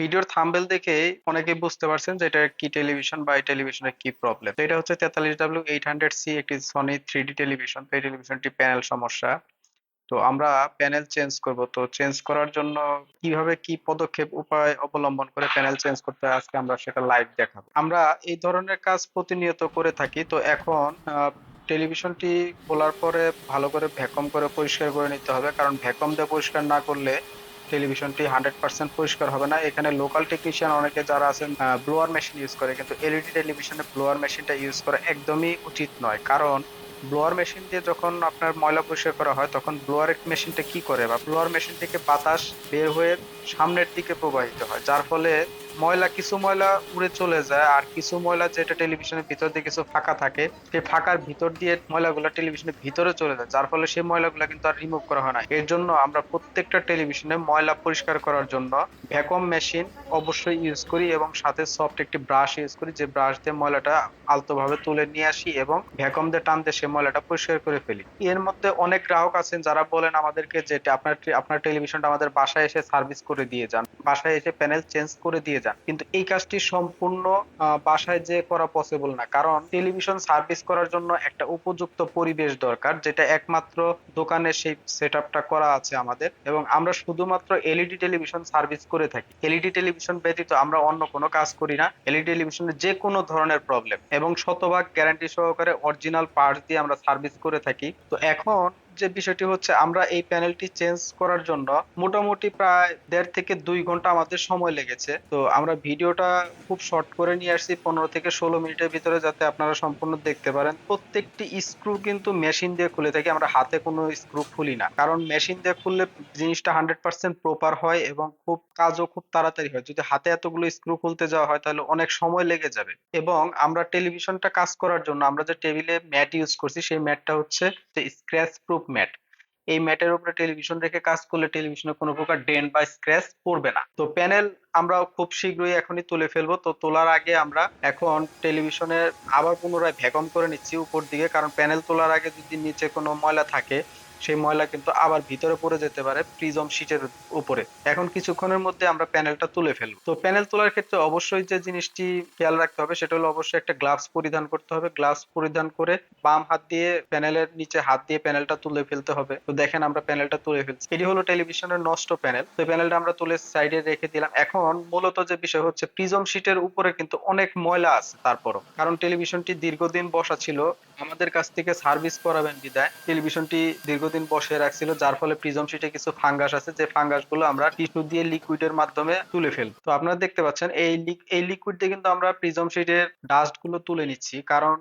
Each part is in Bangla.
ভিডিওর থাম্বেল দেখে অনেকেই বুঝতে পারছেন যে এটা কি টেলিভিশন বা এই টেলিভিশনের কি প্রবলেম এটা হচ্ছে তেতাল্লিশ ডাব্লিউ এইট হান্ড্রেড সি একটি সনি থ্রি ডি টেলিভিশন। তো এই টেলিভিশনটি প্যানেল সমস্যা। তো আমরা প্যানেল চেঞ্জ করব। তো চেঞ্জ করার জন্য কীভাবে কি পদক্ষেপ উপায় অবলম্বন করে প্যানেল চেঞ্জ করতে আজকে আমরা সেটা লাইভ দেখাবো। আমরা এই ধরনের কাজ প্রতিনিয়ত করে থাকি। তো এখন টেলিভিশনটি খোলার পরে ভালো করে ভ্যাকুয়াম করে পরিষ্কার করে নিতে হবে। কারণ ভ্যাকুয়াম দিয়ে পরিষ্কার না করলে টেলিভিশনটি হান্ড্রেড পার্সেন্ট পরিষ্কার হবে না। এখানে লোকাল টেকনিশিয়ান অনেকে যারা আছেন ব্লোয়ার মেশিন ইউজ করে, কিন্তু এলইডি টেলিভিশনে ব্লোয়ার মেশিনটা ইউজ করা একদমই উচিত নয়। কারণ ব্লোয়ার মেশিন দিয়ে যখন আপনার ময়লা পরিষ্কার করা হয়, তখন ব্লোয়ার মেশিনটা কি করে? বা ব্লোয়ার মেশিন থেকে বাতাস বের হয়ে সামনের দিকে প্রবাহিত হয়, যার ফলে ময়লা, কিছু ময়লা উড়ে চলে যায় আর কিছু ময়লা যেটা টেলিভিশনের ভিতর দিয়ে কিছু ফাঁকা থাকে, সেই ফাঁকার ভিতর দিয়ে ময়লাগুলো টেলিভিশনের ভিতরে চলে যায়। যার ফলে সেই ময়লাগুলো কিন্তু আর রিমুভ করা হয় না। এর জন্য আমরা প্রত্যেকটা টেলিভিশনে ময়লা পরিষ্কার করার জন্য ভ্যাকুয়াম মেশিন অবশ্যই ইউজ করি এবং সাথে সফট একটি ব্রাশ ইউজ করি, যে ব্রাশ দিয়ে ময়লাটা আলতোভাবে তুলে নিয়ে আসি এবং ভ্যাকুয়াম দিয়ে টানতে সেই ময়লাটা পরিষ্কার করে ফেলি। এর মধ্যে অনেক গ্রাহক আছেন যারা বলেন আমাদেরকে যে আপনার আপনার টেলিভিশনটা আমাদের বাসায় এসে সার্ভিস করে দিয়ে যান। বাসায় এসে প্যানেল চেঞ্জ করে দিয়ে যান। কিন্তু এই কাজটি সম্পূর্ণ বাসায় যে করা পসিবল না। কারণ টেলিভিশন সার্ভিস করার জন্য একটা উপযুক্ত পরিবেশ দরকার, যেটা একমাত্র দোকানে সেই সেট করা আছে আমাদের। এবং আমরা শুধুমাত্র এলইডি টেলিভিশন সার্ভিস করে থাকি। এলইডি টেলিভিশন ব্যতীত আমরা অন্য কোনো কাজ করি না। এলইডি টেলিভিশনের যে কোনো ধরনের প্রবলেম এবং শতভাগ গ্যারান্টি সহকারে অরিজিনাল পার্টস দিয়ে আমরা সার্ভিস করে থাকি। তো এখন যে বিষয়টি হচ্ছে, আমরা এই প্যানেলটি চেঞ্জ করার জন্য মোটামুটি প্রায় দেড় থেকে দুই ঘণ্টা আমাদের সময় লেগেছে। তো আমরা ভিডিওটা খুব শর্ট করে নিয়ে আসছি, পনেরো থেকে ষোলো মিনিটের ভিতরে যাতে আপনারা সম্পূর্ণ দেখতে পারেন। প্রত্যেকটি স্ক্রু কিন্তু মেশিন দিয়ে খুলে থাকি, আমরা হাতে কোনো স্ক্রু খুলি না। কারণ মেশিন দিয়ে খুললে জিনিসটা হান্ড্রেড পার্সেন্ট প্রপার হয় এবং খুব কাজও খুব তাড়াতাড়ি হয়। যদি হাতে এতগুলো স্ক্রু খুলতে যাওয়া হয়, তাহলে অনেক সময় লেগে যাবে। এবং আমরা টেলিভিশনটা কাজ করার জন্য আমরা যে টেবিলে ম্যাট ইউজ করছি, সেই ম্যাটটা হচ্ছে স্ক্র্যাচ প্রুফ ম্যাট এই ম্যাটের উপরে টেলিভিশন রেখে কাজ করলে টেলিভিশনে কোনো প্রকার ডেন্ট বা স্ক্র্যাচ পড়বে না। তো প্যানেল আমরা খুব শীঘ্রই এখনই তুলে ফেলব। তো তোলার আগে আমরা এখন টেলিভিশনের আবার পুনরায় ভ্যাকুয়াম করে নিচ্ছি উপর দিকে। কারণ প্যানেল তোলার আগে যদি নিচে কোনো ময়লা থাকে সেই ময়লা কিন্তু আবার ভিতরে পড়ে যেতে পারে প্রিজম শীটের উপরে। এখন কিছুক্ষণের মধ্যে আমরা প্যানেলটা তুলে ফেলব। তো প্যানেল তোলার ক্ষেত্রে অবশ্যই যে জিনিসটি খেয়াল রাখতে হবে সেটা হলো অবশ্যই একটা গ্লাভস পরিধান করতে হবে। গ্লাভস পরিধান করে বাম হাত দিয়ে প্যানেলের নিচে হাত দিয়ে প্যানেলটা তুলে ফেলতে হবে। তো দেখেন আমরা প্যানেলটা তুলে ফেলছি। এটি হলো টেলিভিশনের নষ্ট প্যানেল। তো প্যানেলটা আমরা তুলে সাইডে রেখে দিলাম। এখন মূলত যে বিষয় হচ্ছে প্রিজম শীটের উপরে কিন্তু অনেক ময়লা আছে তারপরও। কারণ টেলিভিশনটি দীর্ঘদিন বসা ছিল। আমাদের কাছ থেকে সার্ভিস করাবেন বিদায় টেলিভিশনটি দীর্ঘদিন বসে রাখছিল, যার ফলে প্রিজম শীটে কিছু ফাঙ্গাস আছে, যে ফাঙ্গাসগুলো আমরা টিস্যু দিয়ে লিকুইডের মাধ্যমে তুলে ফেল। তো আপনারা দেখতে পাচ্ছেন, এই এই লিকুইড দিয়ে কিন্তু আমরা প্রিজম শীটের ডাস্টগুলো তুলে নিচ্ছি, কারণ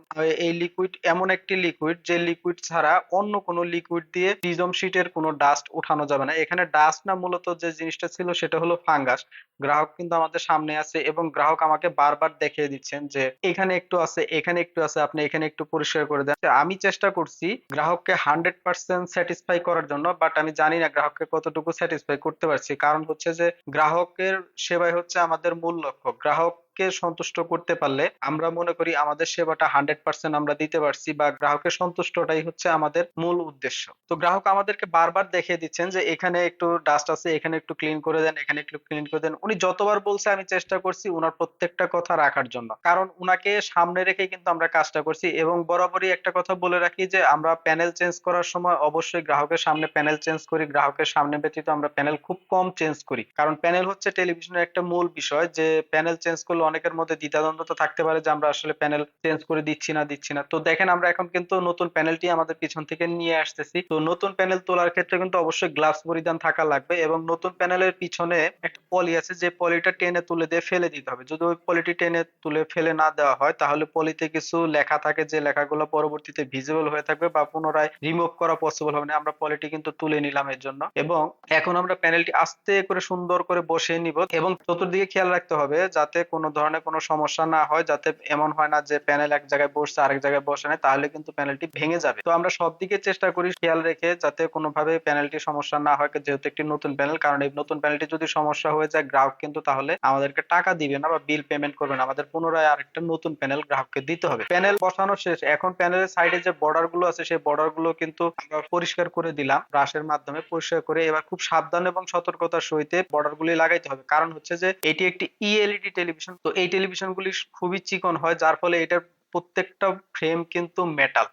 এই লিকুইড এমন একটি লিকুইড, যে লিকুইড ছাড়া অন্য কোনো লিকুইড দিয়ে প্রিজম শীটের কোনো ডাস্ট উঠানো যাবে না। এখানে ডাস্ট না, মূলত যে জিনিসটা ছিল সেটা হলো ফাঙ্গাস। গ্রাহক কিন্তু আমাদের সামনে আছে এবং গ্রাহক আমাকে বারবার দেখিয়ে দিচ্ছেন যে এখানে একটু আছে, এখানে একটু আছে, আপনি এখানে একটু পরিষ্কার করে দেন। আমি চেষ্টা করছি গ্রাহককে হান্ড্রেড পার্সেন্ট স্যাটিসফাই করার জন্য বাট আমি জানি না গ্রাহককে কতটুকু স্যাটিসফাই করতে পারছি। কারণ হচ্ছে যে, গ্রাহকের সেবাই হচ্ছে আমাদের মূল লক্ষ্য। গ্রাহক কে সন্তুষ্ট করতে পারলে আমরা মনে করি আমাদের সেবাটা হান্ড্রেড পার্সেন্ট আমরা দিতে পারছি বা গ্রাহকের সন্তুষ্টটাই হচ্ছে আমাদের মূল উদ্দেশ্য। তো গ্রাহক আমাদেরকে বারবার দেখিয়ে দিচ্ছেন যে এখানে একটু ডাস্ট আছে, এখানে একটু ক্লিন করে দেন, এখানে একটু ক্লিন করে দেন। উনি যতবার বলছে আমি চেষ্টা করছি উনার প্রত্যেকটা কথা রাখার জন্য। কারণ উনাকে সামনে রেখে কিন্তু আমরা কাজটা করছি এবং বরাবরই একটা কথা বলে রাখি যে আমরা প্যানেল চেঞ্জ করার সময় অবশ্যই গ্রাহকের সামনে প্যানেল চেঞ্জ করি, গ্রাহকের সামনে ব্যতীত আমরা প্যানেল খুব কম চেঞ্জ করি। কারণ প্যানেল হচ্ছে টেলিভিশনের একটা মূল বিষয় যে প্যানেল চেঞ্জ করলে অনেকের মধ্যে দ্বিধাদ্বন্দ্ব তো থাকতে পারে যে আমরা আসলে প্যানেল চেঞ্জ করে দিচ্ছি না দিচ্ছি না। তো দেখেন আমরা এখন কিন্তু নতুন প্যানেলটি আমাদের পিছন থেকে নিয়ে আসতেছি। তো নতুন প্যানেল তোলার ক্ষেত্রে কিন্তু অবশ্যই গ্লাভস পরিধান থাকা লাগবে এবং নতুন প্যানেলের পিছনে একটা পলি আছে যে পলিটা টেনে তুলে দিয়ে ফেলে দিতে হবে। যদি ওই পলিটি টেনে তুলে ফেলে না দেওয়া হয়, তাহলে পলিতে কিছু লেখা থাকে যে লেখাগুলো পরবর্তীতে ভিজিবল হয়ে থাকবে বা পুনরায় রিমুভ করা পসিবল হবে না। আমরা পলিটি কিন্তু তুলে নিলাম এর জন্য। এবং এখন আমরা প্যানেলটি আস্তে করে সুন্দর করে বসিয়ে নিব এবং চতুর্দিকে খেয়াল রাখতে হবে যাতে কোনো ধরনের কোনো সমস্যা না হয়, যাতে এমন হয় না যে প্যানেল এক জায়গায় বসছে, আরেক জায়গায় বসে নাই, তাহলে কিন্তু প্যানেলটি ভেঙে যাবে। তো আমরা সব দিকে চেষ্টা করি খেয়াল রেখে যাতে কোনোভাবে প্যানেলটি সমস্যা না হয়, যেহেতু একটি নতুন প্যানেল কারণ এই নতুন প্যানেলটি যদি সমস্যা হয়ে যায় গ্রাহক কিন্তু তাহলে আমাদেরকে টাকা দিবে না বা বিল পেমেন্ট করবে না, আমাদের পুনরায় আরেকটা নতুন প্যানেল গ্রাহককে দিতে হবে। প্যানেল বসানো শেষ। এখন প্যানেলের সাইডে যে বর্ডারগুলো আছে, সেই বর্ডারগুলো কিন্তু আমরা পরিষ্কার করে দিলাম ব্রাশের মাধ্যমে পরিষ্কার করে এবার খুব সাবধান এবং সতর্কতার সহিত বর্ডার গুলি লাগাইতে হবে। কারণ হচ্ছে যে, এটি একটি ইএলইডি টেলিভিশন তো এই টেলিভিশন গুলি খুবই চিকন হয়, যার ফলে এটার প্রত্যেকটা ফ্রেম কিন্তু মেটাল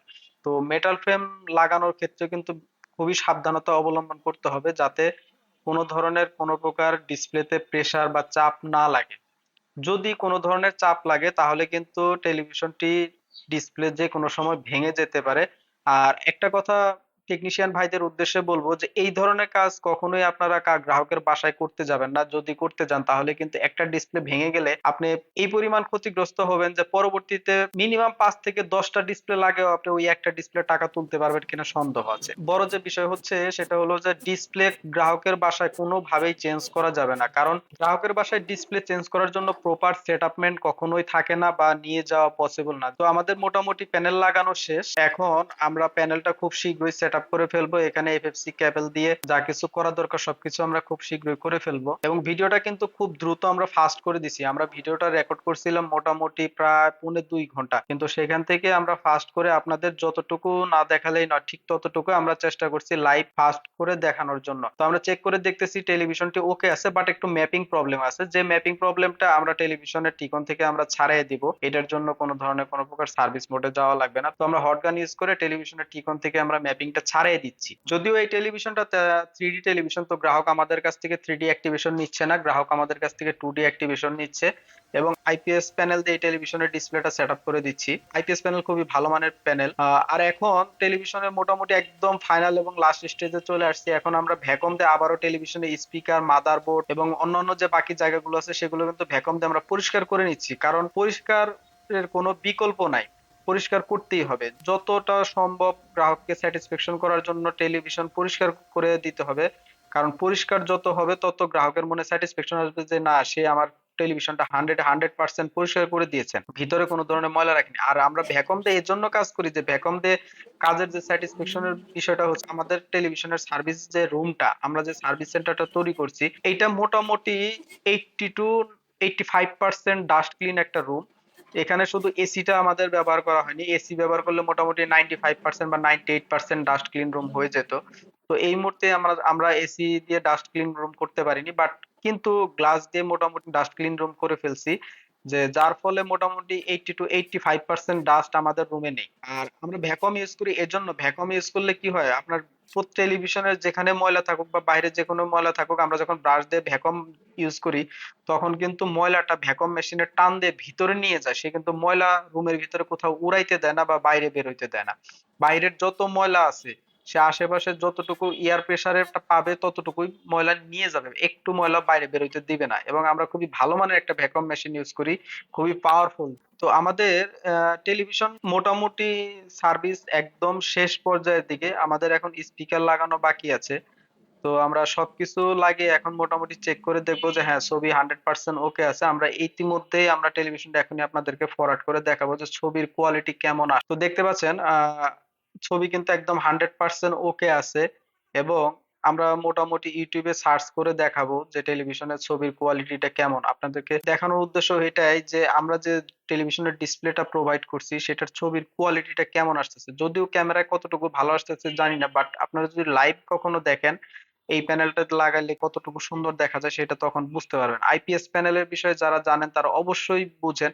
তো মেটাল ফ্রেম লাগানোর ক্ষেত্রে কিন্তু খুবই সাবধানতা অবলম্বন করতে হবে যাতে কোনো ধরনের কোনো প্রকার ডিসপ্লেতে প্রেসার বা চাপ না লাগে। যদি কোনো ধরনের চাপ লাগে, তাহলে কিন্তু টেলিভিশনটি ডিসপ্লে যে কোনো সময় ভেঙে যেতে পারে। আর একটা কথা টেকনিশিয়ান ভাইদের উদ্দেশ্যে বলব যে, এই ধরনের কাজ কখনোই আপনারা গ্রাহকের বাসায় করতে যাবেন না। যদি করতে যান, তাহলে কিন্তু একটা ডিসপ্লে ভেঙে গেলে আপনি এই পরিমাণ ক্ষতিগ্রস্ত হবেন যে, পরবর্তীতে মিনিমাম পাঁচ থেকে দশটা ডিসপ্লে লাগেও আপনি ওই একটা ডিসপ্লে টাকা তুলতে পারবেন কিনা সন্দেহ আছে। বড় যে বিষয় হচ্ছে, সেটা হলো যে ডিসপ্লে গ্রাহকের বাসায় কোনোভাবেই চেঞ্জ করা যাবে না। কারণ গ্রাহকের বাসায় ডিসপ্লে চেঞ্জ করার জন্য প্রপার সেট আপমেন্ট কখনোই থাকে না বা নিয়ে যাওয়া পসিবল না। তো আমাদের মোটামুটি প্যানেল লাগানো শেষ। এখন আমরা প্যানেলটা খুব শীঘ্রই সেট আপ করে ফেলব। এখানে এফএফসি কেবল দিয়ে যা কিছু করা দরকার সবকিছু আমরা খুব শীঘ্রই করে ফেলব। এবং ভিডিওটা কিন্তু খুব দ্রুত আমরা ফাস্ট করে দিছি। আমরা ভিডিওটা রেকর্ড করছিলাম মোটামুটি প্রায় পৌনে দুই ঘণ্টা। কিন্তু সেখান থেকে আমরা ফাস্ট করে আপনাদের যতটুকু না দেখালেই নয়, ঠিক ততটুকু আমরা চেষ্টা করছি লাইভ ফাস্ট করে দেখানোর জন্য। তো আমরা চেক করে দেখতেছি টেলিভিশনটি ওকে আছে বাট একটু ম্যাপিং প্রবলেম আছে। যে ম্যাপিং প্রবলেমটা আমরা টেলিভিশনের টিকন থেকে আমরা ছাড়াই দিব। এটার জন্য কোনো ধরনের কোনো প্রকার সার্ভিস মোডে যাওয়া লাগবে না। তো আমরা হটগান ইউজ করে টেলিভিশনের টিকন থেকে আমরা ম্যাপিংটা ছাড়াই দিচ্ছি। যদিও এই টেলিভিশনটা থ্রি টেলিভিশন তো গ্রাহক আমাদের কাছ থেকে থ্রি ডি অ্যাক্টিভেশন নিচ্ছে না। গ্রাহক আমাদের কাছ থেকে টু ডি অ্যাক্টিভেশন নিচ্ছে এবং আইপিএস প্যানেল দিয়ে টেলিভিশনের ডিসপ্লেটা সেট আপ করে দিচ্ছি। আইপিএস প্যানেল খুবই ভালো মানের প্যানেল আর এখন টেলিভিশনের মোটামুটি একদম ফাইনাল এবং লাস্ট স্টেজে চলে আসছি। এখন আমরা ভ্যাকুম দিয়ে আবারও টেলিভিশনে স্পিকার মাদারবোর্ড এবং অন্যান্য যে বাকি জায়গাগুলো আছে, সেগুলো কিন্তু ভ্যাকুম দিয়ে আমরা পরিষ্কার করে নিচ্ছি। কারণ পরিষ্কারের কোনো বিকল্প নাই। পরিষ্কার করতেই হবে। যতটা সম্ভব গ্রাহককে স্যাটিসফ্যাকশন করার জন্য টেলিভিশন পরিষ্কার করে দিতে হবে। কারণ পরিষ্কার যত হবে, তত গ্রাহকের মনে স্যাটিসফ্যাকশন আসবে যে, না, সে আমার টেলিভিশনটা হান্ড্রেড হান্ড্রেড পার্সেন্ট পরিষ্কার করে দিয়েছেন ভিতরে কোনো ধরনের ময়লা রাখেনি। আর আমরা ভ্যাকুম দিয়ে এর জন্য কাজ করি যে ভ্যাকুম দিয়ে কাজের যে স্যাটিসফ্যাকশনের বিষয়টা হচ্ছে, আমাদের টেলিভিশনের সার্ভিস যে রুমটা আমরা যে সার্ভিস সেন্টারটা তৈরি করছি, এইটা মোটামুটি eighty two eighty five percent dust clean একটা রুম এখানে শুধু এসিটা আমাদের ব্যবহার করা হয়নি। এসি ব্যবহার করলে মোটামুটি নাইনটি ফাইভ পার্সেন্ট বা ninety eight percent dust clean room হয়ে যেত। তো এই মুহূর্তে আমরা আমরা এসি দিয়ে ডাস্ট ক্লিন রুম করতে পারিনি বাট কিন্তু গ্লাস দিয়ে মোটামুটি ডাস্ট ক্লিন রুম করে ফেলছি, যে যার ফলে মোটামুটি eighty two eighty five percent dust আমাদের রুমে নেই। আর আমরা ভ্যাকুয়াম ইউজ করি এর জন্য ভ্যাকুয়াম ইউজ করলে কি হয়? আপনার টেলিভিশনের যেখানে ময়লা থাকুক বা বাইরে যে কোনো ময়লা থাকুক, আমরা যখন ব্রাশ দিয়ে ভ্যাকুয়াম ইউজ করি, তখন কিন্তু ময়লাটা ভ্যাকুয়াম মেশিনের টান দিয়ে ভিতরে নিয়ে যায়। সে কিন্তু ময়লা রুমের ভিতরে কোথাও উড়াইতে দেয় না বা বাইরে বের হইতে দেয় না। বাইরের যত ময়লা আছে সে আশেপাশে যতটুকু এয়ার প্রেসারেরটা পাবে, ততটুকুই ময়লা নিয়ে যাবে। একটু ময়লা বাইরে বেরোইতে দিবে না। এবং আমরা খুবই ভালো মানের একটা ভ্যাকুয়াম মেশিন ইউজ করি, খুবই পাওয়ারফুল তো আমাদের টেলিভিশন মোটামুটি সার্ভিস একদম শেষ পর্যায়ের দিকে। আমাদের এখন স্পিকার লাগানো বাকি আছে। তো আমরা সবকিছু লাগে এখন মোটামুটি চেক করে দেখব যে হ্যাঁ ছবি হান্ড্রেড পার্সেন্ট ওকে আছে। আমরা ইতিমধ্যেই আমরা টেলিভিশনটা এখনই আপনাদেরকে ফরওয়ার্ড করে দেখাবো যে ছবির কোয়ালিটি কেমন আসে তো দেখতে পাচ্ছেন, আহ ছবি কিন্তু একদম হান্ড্রেড পার্সেন্ট ওকে আছে এবং আমরা মোটামুটি ইউটিউবে সার্চ করে দেখাবো যে টেলিভিশনের ছবির কোয়ালিটিটা কেমন। আপনাদেরকে দেখানোর উদ্দেশ্য এটাই যে আমরা যে টেলিভিশনের ডিসপ্লেটা প্রোভাইড করছি, সেটার ছবির কোয়ালিটিটা কেমন আসতেছে। যদিও ক্যামেরায় কতটুকু ভালো আসতেছে জানি না বাট আপনারা যদি লাইভ কখনো দেখেন, এই প্যানেলটা লাগাইলে কতটুকু সুন্দর দেখা যায় সেটা তখন বুঝতে পারবেন। আইপিএস প্যানেলের বিষয়ে যারা জানেন তারা অবশ্যই বুঝেন।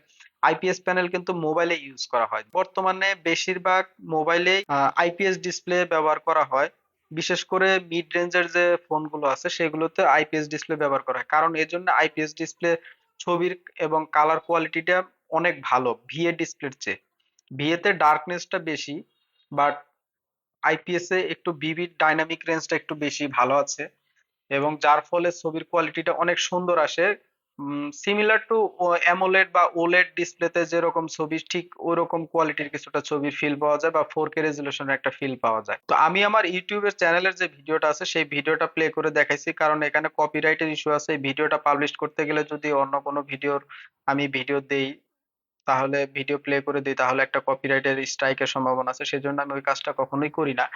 আইপিএস প্যানেল কিন্তু মোবাইলে ইউজ করা হয়। বর্তমানে বেশিরভাগ মোবাইলে আইপিএস ডিসপ্লে ব্যবহার করা হয়। বিশেষ করে মিড রেঞ্জের যে ফোনগুলো আছে, সেগুলোতে আইপিএস ডিসপ্লে ব্যবহার করা হয়। কারণ এর জন্য আইপিএস ডিসপ্লে ছবির এবং কালার কোয়ালিটিটা অনেক ভালো ভিএ ডিসপ্লের চেয়ে। ভিএতে ডার্কনেসটা বেশি বাট আইপিএস এ একটু ভিভিড ডাইনামিক রেঞ্জটা একটু বেশি ভালো আছে। এবং যার ফলে ছবির কোয়ালিটিটা অনেক সুন্দর আসে। সিমিলার টু অ্যামোলেড বা ওলেড ডিসপ্লেতে যেরকম ছবি, ঠিক ওরকম কোয়ালিটির কিছুটা ছবি ফিল পাওয়া যায় বা ফোর কে রেজলিউশনের একটা ফিল পাওয়া যায়। তো আমি আমার ইউটিউবের চ্যানেলের যে ভিডিওটা আছে, সেই ভিডিওটা প্লে করে দেখাইছি, কারণ এখানে কপিরাইটের ইস্যু আছে। ভিডিওটা পাবলিশ করতে গেলে যদি অন্য কোনো ভিডিওর আমি ভিডিও দেই, তাহলে ভিডিও প্লে করে দিই, তাহলে একটা কপিরাইটের স্ট্রাইকের সম্ভাবনা আছে। সেজন্য আমি ওই কাজটা কখনোই করি না।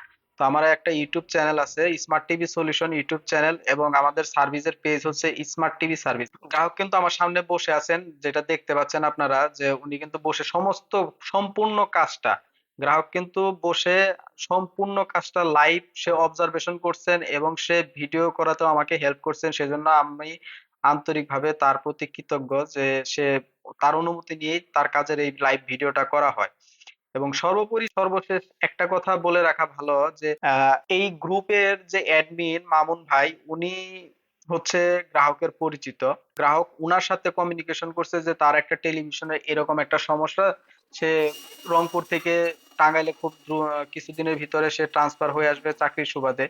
তো আমার একটা ইউটিউব চ্যানেল আছে, smart TV solution YouTube channel এবং আমাদের সার্ভিসের পেজ হচ্ছে স্মার্ট টিভি সার্ভিস। গ্রাহক কিন্তু আমার সামনে বসে আছেন, যেটা দেখতে পাচ্ছেন আপনারা যে উনি কিন্তু বসে সমস্ত সম্পূর্ণ কাজটা। গ্রাহক কিন্তু বসে সম্পূর্ণ কাজটা লাইভ সে অবজারভেশন করছেন এবং সে ভিডিও করাতেও আমাকে হেল্প করছেন। সেজন্য আমি আন্তরিকভাবে তার প্রতি কৃতজ্ঞ যে সে তার অনুমতি নিয়েই তার কাজের এই লাইভ ভিডিওটা করা হয়। এবং সর্বোপরি সর্বশেষ একটা কথা বলে রাখা ভালো যে এই গ্রুপের যে অ্যাডমিন মামুন ভাই, উনি হচ্ছে গ্রাহকের পরিচিত। গ্রাহক উনার সাথে কমিউনিকেশন করছে যে, তার একটা টেলিভিশনে এরকম একটা সমস্যা। সে রংপুর থেকে টাঙ্গাইলে খুব কিছুদিনের ভিতরে সে ট্রান্সফার হয়ে আসবে চাকরির সুবাদে।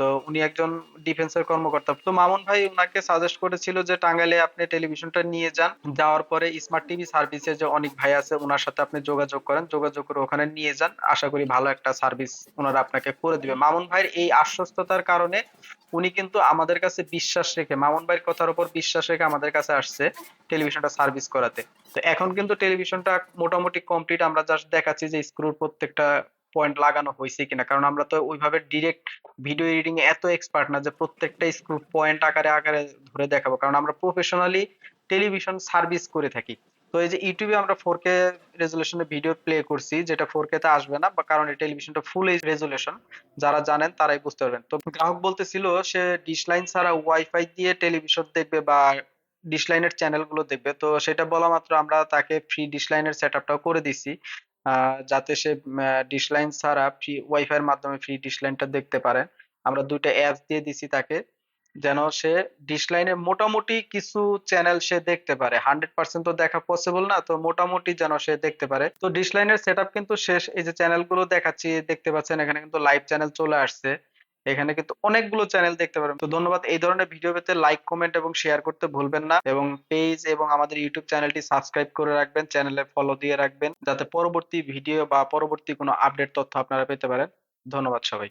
তো উনি একজন ডিফেন্সের কর্মকর্তা। তো মামুন ভাই উনাকে সাজেস্ট করেছিল যে টাঙ্গাইলে আপনি টেলিভিশনটা নিয়ে যান। যাওয়ার পরে স্মার্ট টিভি সার্ভিসে যে অনেক ভাই আছে ওনার সাথে আপনি যোগাযোগ করেন। যোগাযোগ করে ওখানে নিয়ে যান। আশা করি ভালো একটা সার্ভিস ওনারা আপনাকে করে দিবে। মামুন ভাইয়ের এই আশ্বস্ততার কারণে উনি কিন্তু আমাদের কাছে বিশ্বাস রেখে, মামুন ভাইয়ের কথার উপর বিশ্বাস রেখে আমাদের কাছে আসছে টেলিভিশনটা সার্ভিস করাতে। তো এখন কিন্তু টেলিভিশনটা মোটামুটি কমপ্লিট আমরা জাস্ট দেখাচ্ছি যে স্ক্রুর প্রত্যেকটা পয়েন্ট লাগানো হয়েছে কিনা? কারণ আমরা তো ওইভাবে ডিরেক্ট ভিডিও এডিটিং এ এত এক্সপার্ট না যে প্রত্যেকটা স্ক্রু পয়েন্ট আকারে আকারে ধরে দেখাবো। কারণ আমরা প্রফেশনালি টেলিভিশন সার্ভিস করে থাকি। তো এই যে ইউটিউবে আমরা ফোর কে রেজুলেশনে ভিডিও প্লে করছি, যেটা ফোর কে তে আসবে না, বা কারণ এই টেলিভিশনটা ফুল এইচ রেজুলেশন যারা জানেন তারাই বুঝতে পারবেন। তো গ্রাহক বলতেছিল, সে ডিশ লাইন ছাড়া ওয়াইফাই দিয়ে টেলিভিশন দেখবে বা ডিশ লাইনের চ্যানেলগুলো দেখবে। তো সেটা বলা মাত্র আমরা তাকে ফ্রি ডিশ লাইনের সেট করে দিছি যাতে সে ডিশলাইন ছাড়া ফ্রি ওয়াইফাই এর মাধ্যমে ফ্রি ডিশলাইনটা দেখতে পারে। আমরা দুইটা অ্যাপস দিয়ে দিছি তাকে, যেন সে ডিশলাইনে মোটামুটি কিছু চ্যানেল সে দেখতে পারে। হান্ড্রেড পার্সেন্ট তো দেখা পসিবল না, তো মোটামুটি যেন সে দেখতে পারে। তো ডিশলাইনের সেট কিন্তু শেষ। এই যে চ্যানেলগুলো দেখাচ্ছি, দেখতে পাচ্ছেন, এখানে কিন্তু লাইভ চ্যানেল চলে আসছে। এখানে কিন্তু অনেকগুলো চ্যানেল দেখতে পারবেন। তো ধন্যবাদ। এই ধরনের ভিডিও পেতে লাইক কমেন্ট এবং শেয়ার করতে ভুলবেন না এবং পেজ এবং আমাদের ইউটিউব চ্যানেলটি সাবস্ক্রাইব করে রাখবেন চ্যানেলে ফলো দিয়ে রাখবেন, যাতে পরবর্তী ভিডিও বা পরবর্তী কোনো আপডেট তথ্য আপনারা পেতে পারেন। ধন্যবাদ সবাই।